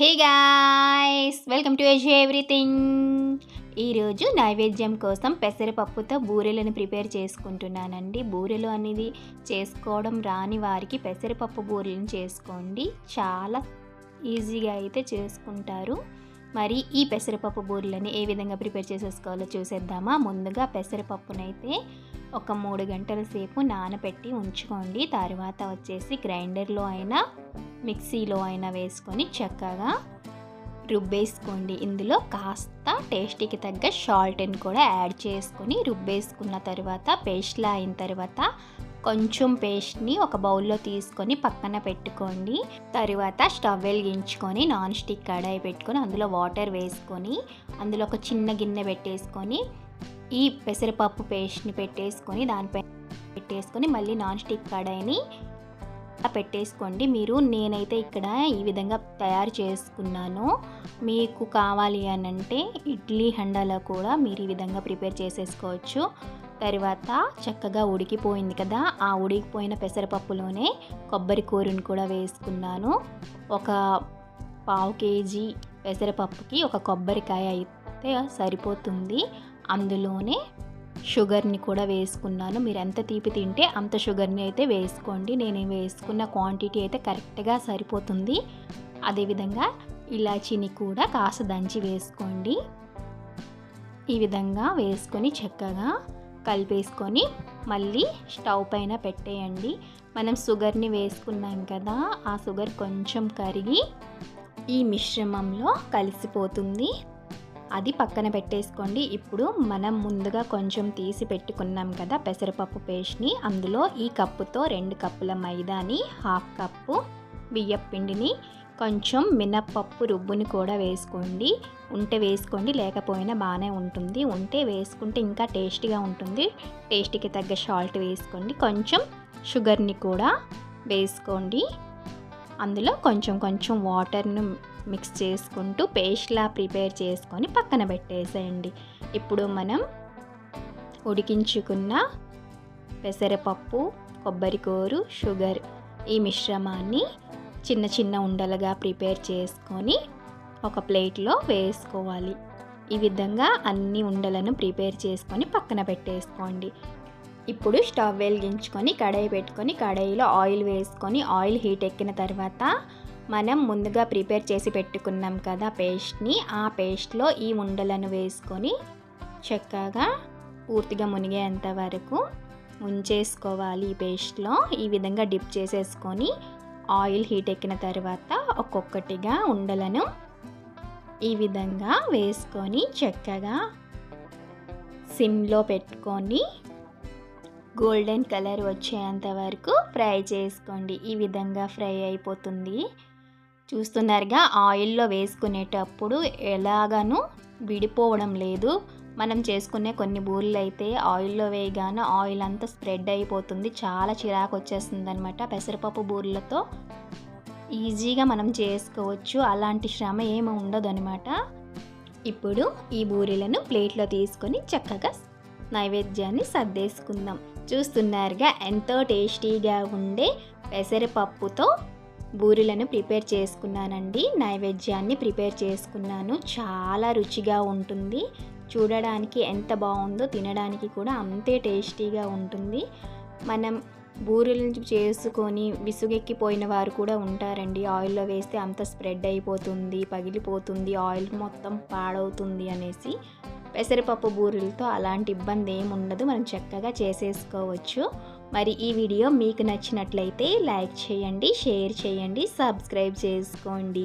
Hey guys welcome to ez everything. ఈరోజు నైవేద్యం కోసం పెసరపప్పుతో బూరెలను ప్రిపేర్ చేసుకుంటున్నానండి. బూరెలు అనేది చేసుకోవడం రాని వారికి పెసరపప్పు బూరెలను చేసుకోండి. చాలా ఈజీగా అయితే చేసుకుంటారు. మరి ఈ పెసరపప్పు బూరెలని ఏ విధంగా ప్రిపేర్ చేసేసుకోవాలో చూసేద్దామా? ముందుగా పెసరపప్పునైతే ఒక మూడు గంటల సేపు నానబెట్టి ఉంచుకోండి. తర్వాత వచ్చేసి గ్రైండర్లో అయినా మిక్సీలో అయినా వేసుకొని చక్కగా రుబ్బేసుకోండి. ఇందులో కాస్త టేస్టీకి తగ్గ సాల్ట్ని కూడా యాడ్ చేసుకొని రుబ్బేసుకున్న తర్వాత పేస్ట్లా అయిన తర్వాత కొంచెం పేస్ట్ని ఒక బౌల్లో తీసుకొని పక్కన పెట్టుకోండి. తరువాత స్టవ్ వెలిగించుకొని నాన్ స్టిక్ కడాయి పెట్టుకొని అందులో వాటర్ వేసుకొని అందులో ఒక చిన్న గిన్నె పెట్టేసుకొని ఈ పెసరపప్పు పేస్ట్ని పెట్టేసుకొని దానిపై పెట్టేసుకొని మళ్ళీ నాన్ స్టిక్ కడాయిని పెట్టేసుకోండి. మీరు నేనైతే ఇక్కడ ఈ విధంగా తయారు చేసుకున్నాను. మీకు కావాలి అని అంటే ఇడ్లీ హండాలో కూడా మీరు ఈ విధంగా ప్రిపేర్ చేసేసుకోవచ్చు. తర్వాత చక్కగా ఉడికిపోయింది కదా ఆ ఉడికిపోయిన పెసరపప్పులోనే కొబ్బరి కూరను కూడా వేసుకున్నాను. ఒక పావు కేజీ పెసరపప్పుకి ఒక కొబ్బరికాయ అయితే సరిపోతుంది. అందులోనే షుగర్ని కూడా వేసుకున్నాను. మీరు ఎంత తీపి తింటే అంత షుగర్ని అయితే వేసుకోండి. నేను వేసుకున్న క్వాంటిటీ అయితే కరెక్ట్గా సరిపోతుంది. అదేవిధంగా ఇలాచీని కూడా కాస్త దంచి వేసుకోండి. ఈ విధంగా వేసుకొని చక్కగా కలిపేసుకొని మళ్ళీ స్టవ్ పైన పెట్టేయండి. మనం షుగర్ని వేసుకున్నాం కదా ఆ షుగర్ కొంచెం కరిగి ఈ మిశ్రమంలో కలిసిపోతుంది. అది పక్కన పెట్టేసుకోండి. ఇప్పుడు మనం ముందుగా కొంచెం తీసి పెట్టుకున్నాం కదా పెసరపప్పు పేస్ట్ని. అందులో ఈ కప్పుతో రెండు కప్పుల మైదాని హాఫ్ కప్పు బియ్యపిండిని కొంచెం మినప్పప్పు రుబ్బుని కూడా వేసుకోండి. ఉంటే వేసుకోండి లేకపోయినా బాగానే ఉంటుంది. ఉంటే వేసుకుంటే ఇంకా టేస్టీగా ఉంటుంది. టేస్ట్కి తగ్గ సాల్ట్ వేసుకోండి. కొంచెం షుగర్ని కూడా వేసుకోండి. అందులో కొంచెం కొంచెం వాటర్ను మిక్స్ చేసుకుంటూ పేస్ట్లా ప్రిపేర్ చేసుకొని పక్కన పెట్టేసేయండి. ఇప్పుడు మనం ఉడికించుకున్న పెసరపప్పు కొబ్బరికూరు షుగర్ ఈ మిశ్రమాన్ని చిన్న చిన్న ఉండలుగా ప్రిపేర్ చేసుకొని ఒక ప్లేట్లో వేసుకోవాలి. ఈ విధంగా అన్ని ఉండలను ప్రిపేర్ చేసుకొని పక్కన పెట్టేసుకోండి. ఇప్పుడు స్టవ్ వెలిగించుకొని కడాయి పెట్టుకొని కడాయిలో ఆయిల్ వేసుకొని ఆయిల్ హీట్ ఎక్కిన తర్వాత మనం ముందుగా ప్రిపేర్ చేసి పెట్టుకున్నాం కదా పేస్ట్ని ఆ పేస్ట్లో ఈ ఉండలను వేసుకొని చక్కగా పూర్తిగా మునిగేంత వరకు ఉంచేసుకోవాలి ఈ పేస్ట్లో. ఈ విధంగా డిప్ చేసేసుకొని ఆయిల్ హీట్ ఎక్కిన తర్వాత ఒక్కొక్కటిగా ఉండలను ఈ విధంగా వేసుకొని చక్కగా సిమ్లో పెట్టుకొని గోల్డెన్ కలర్ వచ్చేంత వరకు ఫ్రై చేసుకోండి. ఈ విధంగా ఫ్రై అయిపోతుంది. చూస్తున్నారుగా ఆయిల్లో వేసుకునేటప్పుడు ఎలాగను విడిపోవడం లేదు. మనం చేసుకునే కొన్ని బూరెలు అయితే ఆయిల్లో వేయగానే ఆయిల్ అంతా స్ప్రెడ్ అయిపోతుంది. చాలా చిరాకు వచ్చేస్తుంది అనమాట పెసరపప్పు బూరెలతో. ఈజీగా మనం చేసుకోవచ్చు. అలాంటి శ్రమ ఏమి ఉండదు అనమాట ఇప్పుడు ఈ బూరెలను ప్లేట్లో తీసుకొని చక్కగా నైవేద్యాన్ని సర్దేసుకుందాం. చూస్తున్నారుగా ఎంతో టేస్టీగా ఉండే పెసరపప్పుతో బూరెలను ప్రిపేర్ చేసుకున్నానండి. నైవేద్యాన్ని ప్రిపేర్ చేసుకున్నాను. చాలా రుచిగా ఉంటుంది. చూడడానికి ఎంత బాగుందో తినడానికి కూడా అంతే టేస్టీగా ఉంటుంది. మనం బూరెలు చేసుకొని విసుగెక్కిపోయిన వారు కూడా ఉంటారండి. ఆయిల్లో వేస్తే అంత స్ప్రెడ్ అయిపోతుంది పగిలిపోతుంది ఆయిల్ మొత్తం పాడవుతుంది అనేసి. పెసరపప్పు బూరెలతో అలాంటి ఇబ్బంది ఏమి ఉండదు. మనం చక్కగా చేసేసుకోవచ్చు. మరి ఈ వీడియో మీకు నచ్చినట్లయితే లైక్ చేయండి షేర్ చేయండి సబ్స్క్రైబ్ చేసుకోండి.